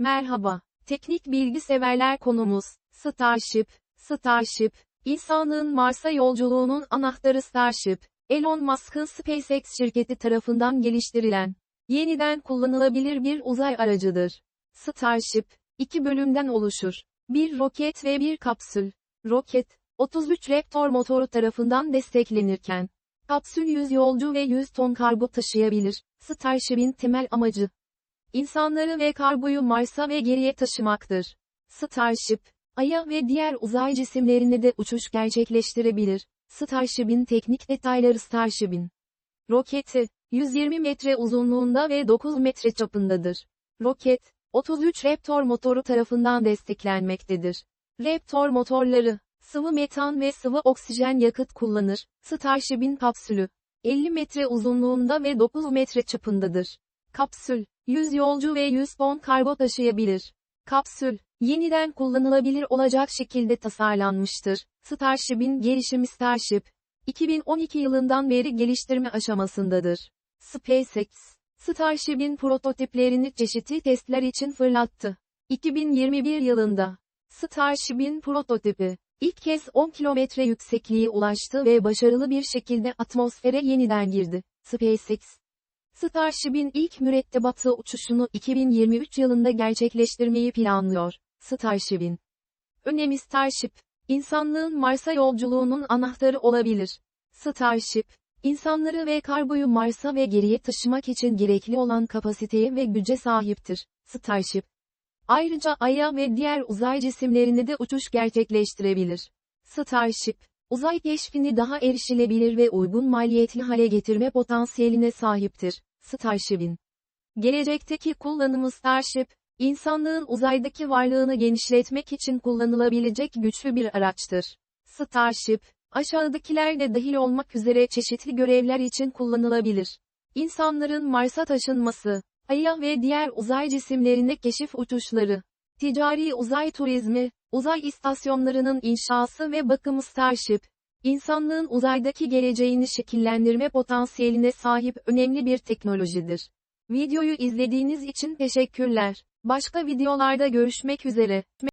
Merhaba, teknik bilgi severler konumuz, Starship, Starship, insanlığın Mars'a yolculuğunun anahtarı Starship, Elon Musk'ın SpaceX şirketi tarafından geliştirilen, yeniden kullanılabilir bir uzay aracıdır. Starship, iki bölümden oluşur. Bir roket ve bir kapsül. Roket, 33 Raptor motoru tarafından desteklenirken, kapsül 100 yolcu ve 100 ton kargo taşıyabilir. Starship'in temel amacı, İnsanları ve kargoyu Mars'a ve geriye taşımaktır. Starship, Ay'a ve diğer uzay cisimlerine de uçuş gerçekleştirebilir. Starship'in teknik detayları Starship'in roketi, 120 metre uzunluğunda ve 9 metre çapındadır. Roket, 33 Raptor motoru tarafından desteklenmektedir. Raptor motorları, sıvı metan ve sıvı oksijen yakıt kullanır. Starship'in kapsülü, 50 metre uzunluğunda ve 9 metre çapındadır. Kapsül, 100 yolcu ve 100 ton kargo taşıyabilir. Kapsül, yeniden kullanılabilir olacak şekilde tasarlanmıştır. Starship'in gelişimi Starship, 2012 yılından beri geliştirme aşamasındadır. SpaceX, Starship'in prototiplerini çeşitli testler için fırlattı. 2021 yılında, Starship'in prototipi, ilk kez 10 kilometre yüksekliğe ulaştı ve başarılı bir şekilde atmosfere yeniden girdi. SpaceX, Starship'in ilk mürettebatı uçuşunu 2023 yılında gerçekleştirmeyi planlıyor. Starship'in önemi Starship, insanlığın Mars'a yolculuğunun anahtarı olabilir. Starship, insanları ve kargoyu Mars'a ve geriye taşımak için gerekli olan kapasiteye ve güce sahiptir. Starship, ayrıca Ay'a ve diğer uzay cisimlerine de uçuş gerçekleştirebilir. Starship, uzay keşfini daha erişilebilir ve uygun maliyetli hale getirme potansiyeline sahiptir. Starship'in gelecekteki kullanımı Starship, insanlığın uzaydaki varlığını genişletmek için kullanılabilecek güçlü bir araçtır. Starship, aşağıdakiler de dahil olmak üzere çeşitli görevler için kullanılabilir. İnsanların Mars'a taşınması, Ay'a ve diğer uzay cisimlerine keşif uçuşları, ticari uzay turizmi, uzay istasyonlarının inşası ve bakımı Starship, insanlığın uzaydaki geleceğini şekillendirme potansiyeline sahip önemli bir teknolojidir. Videoyu izlediğiniz için teşekkürler. Başka videolarda görüşmek üzere.